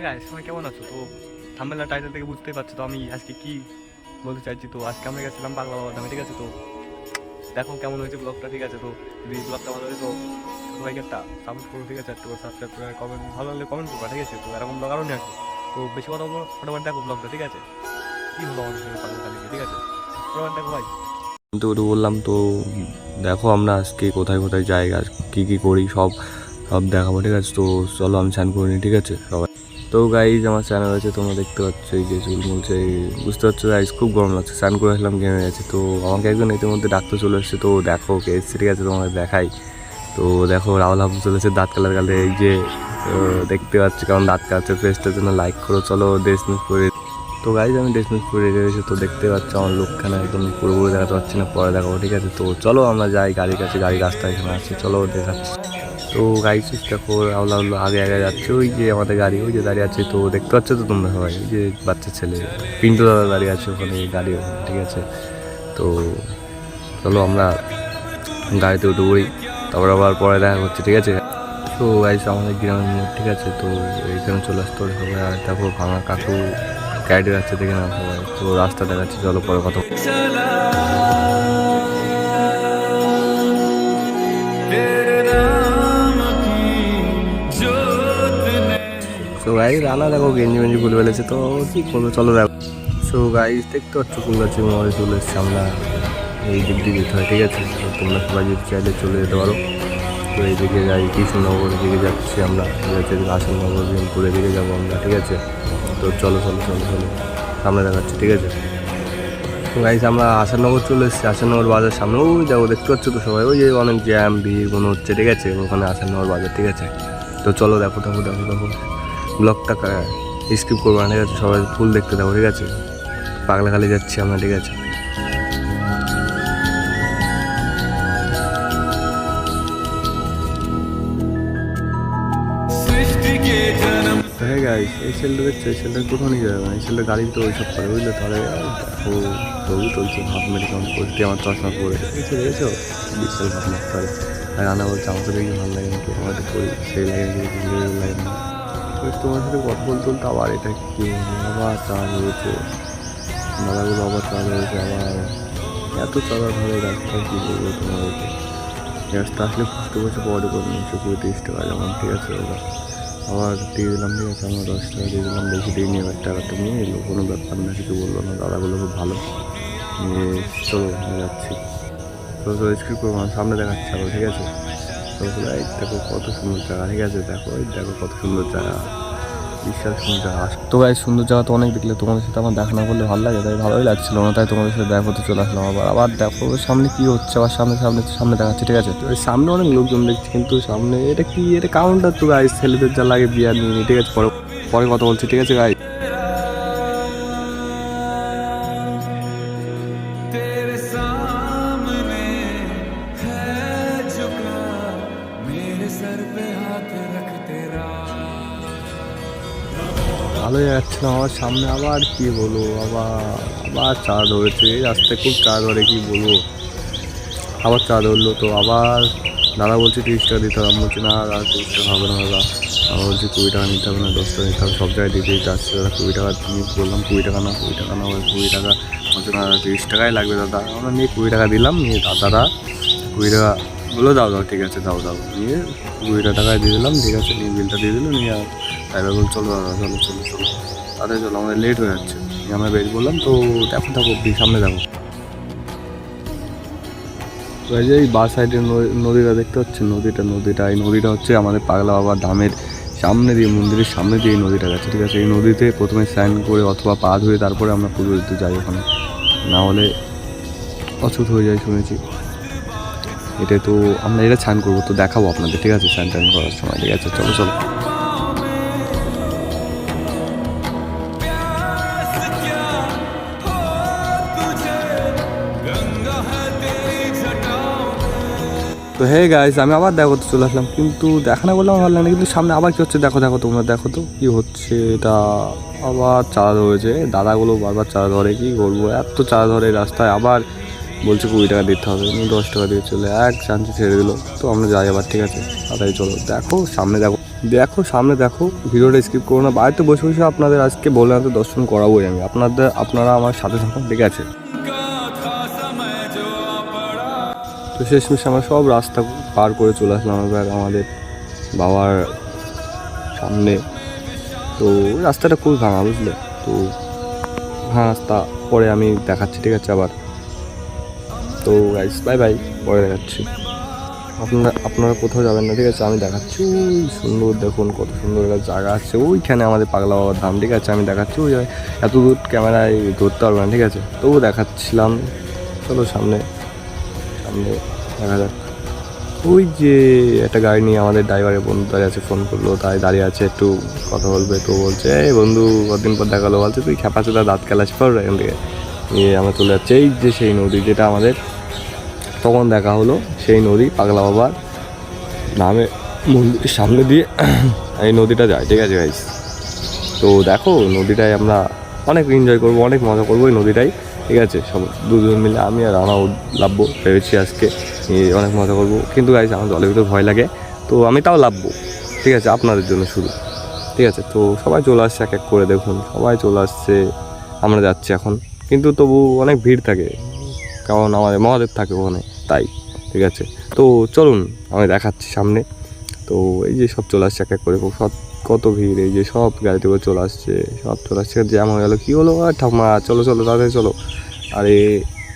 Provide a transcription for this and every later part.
হ্যাঁ গাইস সবাই কেমন আছো? তো থাম্বেলা টাইটেল থেকে বুঝতেই পারছ তো আমি আজকে কি বলতে চাইছি? তো আজকে আমরা গেছিলাম পাগলা বাবা ধামে, ঠিক আছে? তো দেখো কেমন হয়েছে ব্লগটা ঠিক আছে? তো যদি ব্লগটা ভালো হয় তো সবাইকে একটা সাপোর্ট করো, ঠিক আছে? একটু সাবস্ক্রাইব করে কমেন্ট ভালো হলে কমেন্ট করবা, ঠিক আছে? তো এরকম ব্লগ আরও নিয়ে আসব। তো বেশি কথা বলব ফটোফট দেখো ব্লগটা ঠিক আছে? কি হলো আমাদের ঠিক আছে? ফটোফট দেখো ভাই। তো ওটা বললাম, তো দেখো আমরা আজকে কোথায় কোথায় আর কী কী করি, সব সব দেখাবো, ঠিক আছে? তো চলো আমি স্নান করে নিই, ঠিক আছে? সবাই তো গাইজ আমার চ্যানেল আছে, তোমরা দেখতে পাচ্ছ এই যে চুল মুলছে বুঝতে পারছ গাইজ খুব গরম লাগছে, স্নান করে আসলাম গেমে গেছে। তো আমাকে একজন ইতিমধ্যে ডাক্তার চলে এসেছে, তো দেখো কে এসছে, ঠিক আছে তোমাকে দেখাই। তো দেখো, রাহুল হাবু চলেছে দাঁত কালার কালে এই যে দেখতে পাচ্ছি, কারণ দাঁত কালাচ্ছে ফেসটার জন্য লাইক করো, চলো ড্রেস মিস করে। তো গাইজ আমি ড্রেস মিস করে এসে তো দেখতে পাচ্ছ আমার লোকখানা একদম পুরোপুরি দেখাতে পারছি না, পরে দেখাবো, ঠিক আছে। তো চলো, আমরা যাই, গাড়ির কাছে গাড়ি রাস্তা এখানে আছে, চলো, দেখাচ্ছি। তো গাড়ি চেষ্টা কর আওলা আওলা আগে আগে যাচ্ছে। ওই যে আমাদের গাড়ি, ওই যে দাঁড়িয়ে আছে। তো দেখতে পাচ্ছ তো তোমরা সবাই? ওই যে বাচ্চা ছেলে, পিন্টু দাদা দাঁড়িয়ে আছে ওখানে, গাড়ি ঠিক আছে? তো চলো আমরা গাড়িতে উঠে পড়ি, তারপর আবার পরে দেখা করছি ঠিক আছে? তো গাইস আমাদের গ্রামের মোড় ঠিক আছে? তো এইখানে চলে আসতে হবে সবাই। আর দেখো ভাঙা কাকু গাইডে যাচ্ছে দেখে না সবাই। তো রাস্তা দেখাচ্ছে, চলো পরে কথা গাই রানা দেখো গেঞ্জি মেঞ্জি খুলে ফেলেছে, তো কি করব, চলো দেখো। সো গাইজ দেখতে পাচ্ছ ফুল গাছে মোড়ে চলে এসছে আমরা। এই দিক দিয়ে যেতে হয়, ঠিক আছে? তোমরা সবাই যদি চাইলে চলে যেতে পারো। তো এইদিকে যাই কৃষ্ণনগরের দিকে যাচ্ছি আমরা। ঠিক আছে আসননগর বিনপুরের দিকে যাব আমরা, ঠিক আছে? তো চলো চলো চলো চলো, সামনে দেখাচ্ছি, ঠিক আছে? তো গাইজ আমরা আসাননগর চলে এসেছি, আসাননগর বাজার সামনে। ওই যাব দেখতে পাচ্ছ তো সবাই? ওই যে অনেক জ্যাম ভিড় মনে হচ্ছে, ঠিক আছে? ওখানে আসাননগর বাজার, ঠিক আছে? তো চলো, দেখো দেখো দেখো দেখো। ব্লগটা স্কিপ করব না ঠিক আছে সবাই ফুল দেখতে দেবো ঠিক আছে? পাগলা খালি যাচ্ছি আমরা, ঠিক আছে? হ্যাঁ এই সেলটা দেখছ? এই সেলটা কোথাও নিয়ে যাবে? না এই সেলটা গাড়ি তো ওইসব করে, বুঝলে? তাহলে ও ছবি তুলছে হাফ মেডিকেল করতে আমার চশমা পরে। দেখেছ? বিশাল আর রান্না বলছে আমাকে দেখি ভালো লাগে নাকি? আমাদের করি সেই না তোমার সাথে কথা বলতে বলতে আবার এটা কি? আবার চার্জ হয়েছে। দাদাগুলো আবার চার্জ হয়েছে, আবার এত চাঁদা ধরে রাস্তা কী বলব তোমাদেরকে? রাস্তা আসলে বুঝতে পারছি বড় করে নিয়েছে কুড়ি তিরিশ টাকা যেমন ঠিক আছে ওরা আবার দিয়ে দিলাম, ঠিক আছে, আমরা দশ টাকা দিয়ে দিলাম, বেশি দিয়ে নিয়ে টাকাটা নিয়ে এলো, কোনো ব্যাপার না, কিছু বলল না, দাদাগুলো খুব ভালো। নিয়ে চলো আমি যাচ্ছি। তো তো স্ক্রিপ করব সামনে দেখাচ্ছে আবার ঠিক আছে? তো দেখো কত সুন্দর জায়গা। ঠিক আছে দেখো এই দেখো কত সুন্দর জায়গা। বিশাল সুন্দর জায়গা। তো ভাই সুন্দর জায়গা তো অনেক দেখলে তোমাদের সাথে আমার দেখা না করলে ভালো লাগে তাই ভালোই লাগছিল না তাই তোমাদের সাথে দেখা করতে চলে আসলাম আবার। আবার দেখো সামনে কি হচ্ছে আবার সামনে সামনে সামনে দেখাচ্ছে ঠিক আছে? তো সামনে অনেক লোকজন দেখছি কিন্তু সামনে এটা কি এটা কাউন্টার তো গাইস ছেলেদের যা লাগে বিয়ার নিয়ে ঠিক আছে? পরে পরে কথা বলছি ঠিক আছে গাই ভালোই যাচ্ছিলাম আমার সামনে আবার কি বলব আবার আবার চা ধরেছে এই রাস্তায় খুব চা ধরে কি বলব? আবার চা ধরলো তো, আবার দাদা বলছে তিরিশ টাকা দিতে হবে, আমি বলছি না, দাদা তিরিশ টাকা হবে না দাদা। আমি বলছি কুড়ি টাকা নিতে হবে না, দশ টাকা নিতে হবে, সব জায়গায় দিতে আসছে দাদা, কুড়ি টাকা তুমি বললাম কুড়ি টাকা না, কুড়ি টাকা না কুড়ি টাকা। বলছে না তিরিশ টাকাই লাগবে দাদা। আমরা নিয়ে কুড়ি টাকা দিলাম, নিয়ে দাদারা কুড়ি টাকা বলল দাও দাও, ঠিক আছে, দাও দাও। নিয়ে কুড়িটা টাকায় দিয়ে দিলাম, ঠিক আছে, নিয়ে বিলটা দিয়ে দিলো, নিয়ে আর ড্রাইভার বল চলো, দাদা, চলো চলো চলো তাদের চলো, আমাদের লেট হয়ে যাচ্ছে। নিয়ে আমরা বেরিয়ে বললাম তো দেখো থাকো সামনে দেখো তো এই যে এই বা সাইডের নদীটা দেখতে পাচ্ছেন? নদীটা নদীটা, এই নদীটা হচ্ছে আমাদের পাগলা বাবা ধামের সামনে দিয়ে, মন্দিরের সামনে দিয়ে এই নদীটা গেছে, ঠিক আছে? এই নদীতে প্রথমে স্নান করে অথবা পা ধুয়ে তারপরে আমরা পুজো দিতে যাই ওখানে। না হলে অছুত হয়ে যায়, শুনেছি। এটা তো আমরা এটা স্নান করব, তো দেখাবো আপনাদের, ঠিক আছে? স্নান টান করার সময়, ঠিক আছে? চলো চলো। তো হে গাইজ আমি আবার দেখো তো চলে আসলাম, কিন্তু দেখা না করলে আমার ভালো লাগে কিন্তু সামনে আবার কী হচ্ছে? দেখো দেখো, তোমরা দেখো তো কী হচ্ছে। এটা আবার চারা ধরেছে। দাদাগুলো বারবার চারা ধরে, কি করব এত চারা ধরে রাস্তায় আবার বলছে কুড়ি টাকা দিতে হবে। দশ টাকা দিয়ে চলে এক চান্সে ছেড়ে দিল। তো আমরা যাই আবার, ঠিক আছে? তাড়াতাড়ি চলো। দেখো, সামনে দেখো দেখো, সামনে দেখো, ভিডিওটা স্কিপ করো না। বাড়িতে বসে বসে আপনাদের আজকে বলে আনতে দর্শন করাবোই আমি। আপনাদের, আপনারা আমার সাথে সাথে ঠিক আছে? তো শেষমেশ আমরা সব রাস্তা পার করে চলে আসলাম এবার আমাদের বাবার সামনে। তো রাস্তাটা খুব ভাঙা, বুঝলে? তো ভাঙা রাস্তা পরে আমি দেখাচ্ছি, ঠিক আছে, আবার। তো গাইস বাই বাই পরে দেখাচ্ছি। আপনারা আপনারা কোথাও যাবেন না, ঠিক আছে? আমি দেখাচ্ছি সুন্দর দেখুন কত সুন্দর একটা জায়গা আছে। ওইখানে আমাদের পাগলা বাবার ধাম, ঠিক আছে? আমি দেখাচ্ছি, ওই এত দূর ক্যামেরায় ধরতে পারব না, ঠিক আছে? তবু দেখাচ্ছিলাম, চলো সামনে সামনে দেখা যাক। ওই যে একটা গাড়ি নিয়ে আমাদের ড্রাইভারের বন্ধু দাঁড়িয়ে আছে ফোন করল, তাই দাঁড়িয়ে আছে, একটু কথা বলবে, তো বলছে, এই বন্ধু কদিন পর দেখাল? বলছে, তুই খেপা চোদা দাঁত খেলাস পর এখান থেকে। নিয়ে আমরা চলে যাচ্ছি। এই যে সেই নদী, যেটা আমাদের তখন দেখা হলো সেই নদী পাগলা বাবার নামে মন্দিরের সামনে দিয়ে এই নদীটা যায়। ঠিক আছে গাইস তো দেখো নদীটায় আমরা অনেক এনজয় করব, অনেক মজা করব এই নদীটাই। ঠিক আছে? সব দুজন মিলে আমি আর রানা লাভবো, ভেবেছি আজকে অনেক মজা করব। কিন্তু গাইস আমার জলের ভিতরে ভয় লাগে। তো আমি তাও লাভবো। ঠিক আছে? আপনাদের জন্য শুরু ঠিক আছে? তো সবাই চলে আসছে, এক এক করে দেখুন। সবাই চলে আসছে। আমরা যাচ্ছি এখন। কিন্তু তবু অনেক ভিড় থাকে। কারণ আমাদের মহাদেব থাকে ওখানে, তাই, ঠিক আছে? তো চলুন, আমি দেখাচ্ছি সামনে। তো এই যে সব চলে আসছে এক এক করে সব কত ভিড়, এই যে সব গাড়িতে করে চলে আসছে, সব চলে আসছে, জ্যাম হয়ে গেলো, কী হলো? আর ঠাম্মা, চলো চলো, তাড়াতাড়ি চলো। আরে,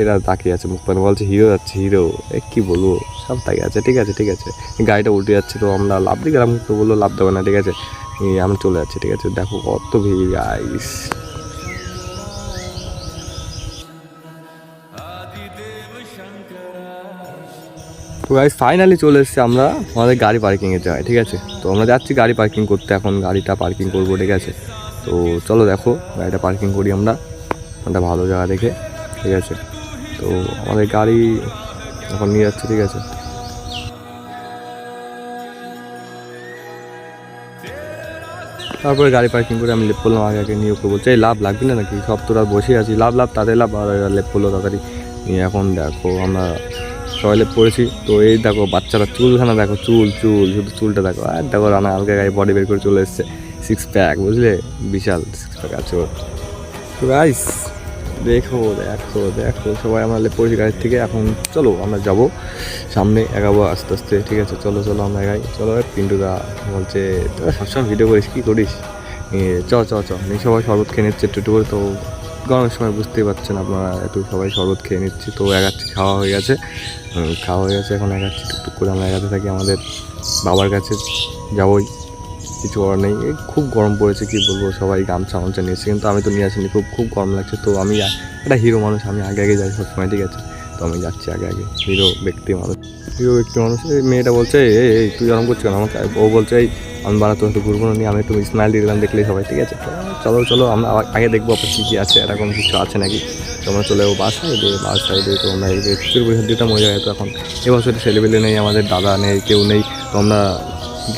এরা তাকিয়ে আছে মুখ পানে, বলছে, হিরো যাচ্ছে, হিরো। এ, কী বলব? সব তাকিয়ে আছে, ঠিক আছে ঠিক আছে। গাড়িটা উল্টে যাচ্ছে, তো আমরা লাভ দিয়ে গেলাম তো বলল লাভ দেবে না, ঠিক আছে? আমি চলে যাচ্ছি, ঠিক আছে? দেখো কত ভিড় গাইস তো গাইস ফাইনালি চলে এসেছি আমরা আমাদের গাড়ি পার্কিংয়ের জায়গায়, ঠিক আছে? তো আমরা যাচ্ছি গাড়ি পার্কিং করতে, এখন গাড়িটা পার্কিং করব, ঠিক আছে? তো চলো দেখো, গাড়িটা পার্কিং করি আমরা, একটা ভালো জায়গা দেখে, ঠিক আছে? তো আমাদের গাড়ি এখন নিয়ে যাচ্ছে, ঠিক আছে? তারপরে গাড়ি পার্কিং করে আমি লেপ করলাম, আগে আগে নিয়ে বলছে এই লাভ লাগবে না নাকি? সব তোরা বসে আছি, লাভ লাভ, তাদের লাভ, আর লেপ করল তাড়াতাড়ি। নিয়ে এখন দেখো আমরা লেপ পড়েছি। তো এই দেখো, বাচ্চারা চুলখানা দেখো, চুল চুল, শুধু চুলটা দেখো। আর দেখো, রানা হালকা গায়ে বডি বের করে চলে এসছে। সিক্স প্যাক বুঝলে? বিশাল সিক্স প্যাক আছে ওর। তো দেখো দেখো দেখো, সবাই আমরা পড়েছি গাড়ির থেকে। এখন চলো, আমরা যাব সামনে এগাবো আস্তে আস্তে, ঠিক আছে? চলো চলো, আমরা এগাই। চলো, পিন্টুদা বলছে, তোরা সবসময় ভিডিও করিস, কী করিস? চ চ চ। সবাই শরবত খেয়ে নিচ্ছে একটু করে। তো গরমের সময় বুঝতেই পারছেন আপনারা, একটু সবাই শরবত খেয়ে নিচ্ছি, তো এগাচ্ছি খাওয়া হয়ে গেছে। খাওয়া হয়ে গেছে, এখন এগাচ্ছি টুকটুক করে আমরা এগাতে থাকি আমাদের বাবার কাছে যাবই, কিছু করার নেই। খুব গরম পড়েছে, কি বলব, সবাই গামছা গামছা নিয়েছে, কিন্তু আমি তো নিয়ে আসিনি, খুব খুব গরম লাগছে। তো আমি একটা হিরো মানুষ, আমি আগে আগে যাই সবসময়, ঠিক আছে? তো আমি যাচ্ছি আগে আগে। হিরো ব্যক্তি মানুষ। হিরো ব্যক্তি মানুষ, এই মেয়েটা বলছে, এই এই তুই এরকম করছ কেন? আমাকে ও বলছে, এই, আমি বাড়া তোর একটু ঘুরবো না, নিয়ে আমি একটু স্মাইল দিয়ে দিলাম, দেখলেই সবাই ঠিক আছে? চলো চলো, আমরা আগে দেখব আপনার কী কী আছে, এরকম কিছু আছে নাকি। তো আমরা চলে যাব বাস সাইডে বাস সাইডে তো আমরা এই চুর পরিষদ দিতাম জায়গায় তো এখন। এবছরে ছেলেবেলে নেই, আমাদের দাদা নেই, কেউ নেই, তো আমরা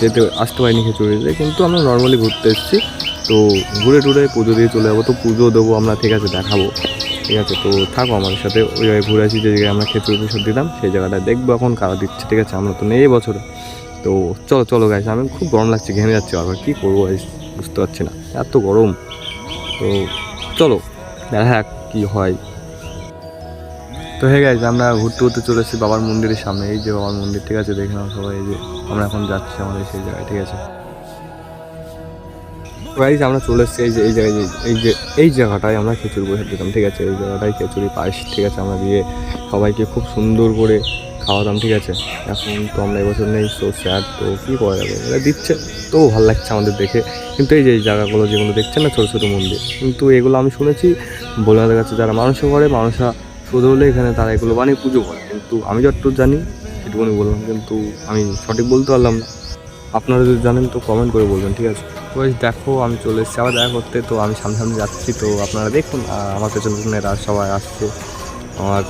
যেতে, আসতে পারিনি খিচুড়িতে কিন্তু আমরা নর্মালি ঘুরতে এসেছি। তো ঘুরে টুরে পুজো দিয়ে চলে যাব তো পুজো দেবো আমরা ঠিক আছে দেখাবো। ঠিক আছে তো থাকো আমাদের সাথে ওই জায়গায় ঘুরে আসি যে জায়গায় আমরা খেচুড়ি প্রসাদ দিতাম সেই জায়গাটা দেখব এখন কারা দিচ্ছে ঠিক আছে আমরা তো নেই বছরে। তো চলো চলো গাইস আমি খুব গরম লাগছে ঘেমে যাচ্ছে আবার কী করব guys, বুঝতে পারছি না এত গরম। তো চলো দেখা যাক কী হয়। তো হে গাইজ আমরা ঘুরতে ঘুরতে চলে এসেছি বাবার মন্দিরের সামনে এই যে বাবার মন্দির ঠিক আছে দেখে নাও সবাই এই যে আমরা এখন যাচ্ছি আমাদের সেই জায়গায় ঠিক আছে। গাইজ আমরা চলে এসেছি, এই যে, এই জায়গায় এই যে, এই জায়গাটায় আমরা খিচুড়ি বসে দিতাম, ঠিক আছে? এই জায়গাটায় খিচুড়ি পায়েস, ঠিক আছে? আমরা দিয়ে সবাইকে খুব সুন্দর করে খাওয়াতাম, ঠিক আছে? এখন তো আমরা এবছর নেই সো স্যার তো কী করা যাবে? এরা দিচ্ছে তো ভালো লাগছে আমাদের দেখে। কিন্তু এই যে, এই জায়গাগুলো যেগুলো দেখছেন না, ছোটো ছোটো মন্দির, কিন্তু এগুলো আমি শুনেছি ভোলেনাথের কাছে যারা মানুষও করে, মানুষরা শুধু হলে এখানে তারা এগুলো বানিয়ে পুজো করে। কিন্তু আমি যতটুকু জানি সেটুকুনি বললাম, কিন্তু আমি সঠিক বলতে পারলাম না। আপনারা যদি জানেন তো কমেন্ট করে বলবেন ঠিক আছে? ওই দেখো আমি চলে এসেছি আবার দেখা করতে তো আমি সামনে সামনে যাচ্ছি তো আপনারা দেখুন আমার পেছনে পেছনে এরা সবাই আসছে। আমার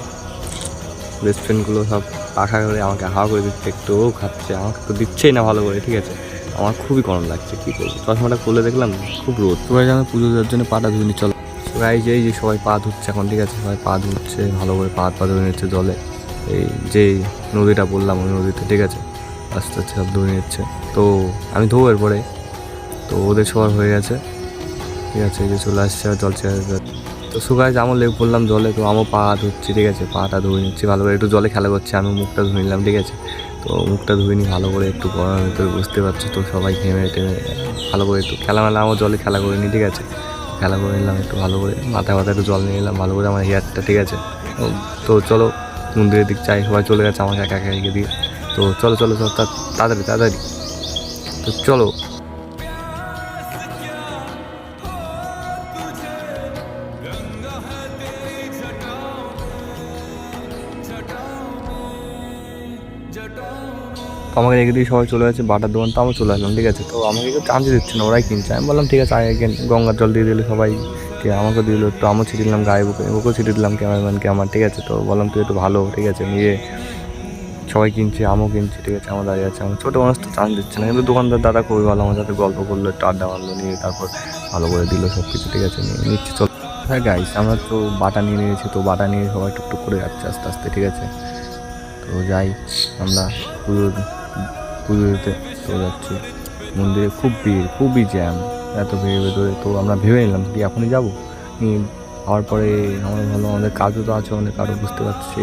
বেস্ট ফ্রেন্ডগুলো সব পাখা করে আমাকে হাওয়া করে দিচ্ছে একটু খাচ্ছে আমাকে তো দিচ্ছেই না ভালো করে ঠিক আছে? আমার খুবই গরম লাগছে কী করব? চশমাটা খুলে দেখলাম খুব রোদ। সবাই আমি পুজো দেওয়ার জন্য পাটা ধুয়ে চল। গাইজ এই যে সবাই পা ধুচ্ছে এখন ঠিক আছে? সবাই পা ধুচ্ছে ভালো করে পা পা ধুয়ে নিচ্ছে জলে। এই যে নদীটা বললাম ওই নদীতে ঠিক আছে? আস্তে আস্তে সব ধুয়ে নিচ্ছে। তো আমি ধোবো এরপরে। তো ওদের সবার হয়ে গেছে। ঠিক আছে যে চলে আসছে জল ছেড়ে। তো সুগাইজ আমার লেগে পড়লাম জলে। তো আমার পা ধুচ্ছি ঠিক আছে পাটা ধুয়ে নিচ্ছি ভালো করে। একটু জলে খেলা করছি আমি মুখটা ধুয়ে নিলাম, ঠিক আছে। তো মুখটা ধুয়ে নিই ভালো করে একটু গরমের ভিতরে, বুঝতে পারছ তো, সবাই ঘেমে টেমে ভালো করে একটু খেলা মেলা আমার জলে খেলা করে নিই, ঠিক আছে। খেলা করে নিলাম একটু ভালো করে, মাথায় মাথায় একটু জল নিয়ে নিলাম ভালো করে আমার হেয়ারটা ঠিক আছে। তো- চলো, মন্দিরের দিক চাই সবাই চলে গেছে আমাকে একা একা দিয়ে। তো চলো চলো চলো, তা- তাড়াতাড়ি তাড়াতাড়ি। তো চলো। তো আমাকে রেখে দিয়ে সবাই চলে গেছে বাটার দোকান, তো আমি চলে আসলাম, ঠিক আছে? তো আমাকে কেউ চান্স দিচ্ছে না, ওরাই কিনছে। আমি বললাম, ঠিক আছে, আগে গঙ্গার জল দিয়ে দিলে সবাই কে আমাকে দিল। একটু আমও ছিটিয়ে দিলাম, গায়ে বুকে, ওকেও ছিটিয়ে দিলাম, ক্যামেরাম্যানকে আমার, ঠিক আছে? তো বললাম, তুই একটু ভালো, ঠিক আছে? নিয়ে সবাই কিনছে, আমও কিনছে, ঠিক আছে, আমার দাঁড়িয়ে আছে। আমার ছোটো মানুষ তো চান্স দিচ্ছে না, কিন্তু দোকানদার দাদা খুবই ভালো, আমার সাথে গল্প করল, একটু আড্ডা মারলো, নিয়ে তারপর ভালো করে দিল সব কিছু ঠিক আছে, নিয়ে নিচ্ছি, চল। হ্যাঁ গাইস আমরা তো বাটা নিয়ে নিয়েছি, তো বাটা নিয়ে সবাই টুকটুক করে যাচ্ছে আস্তে আস্তে, ঠিক আছে। তো যাই, আমরা পুজো পুজো দিতে চলে যাচ্ছি। মন্দিরে খুব ভিড়, খুবই জ্যাম এত ভিড়ের ভেতরে। তো আমরা ভেবে নিলাম কি এখনই যাব। হওয়ার পরে আমরা ভালো, আমাদের কাজও তো আছে অনেক আরও বুঝতে পারছি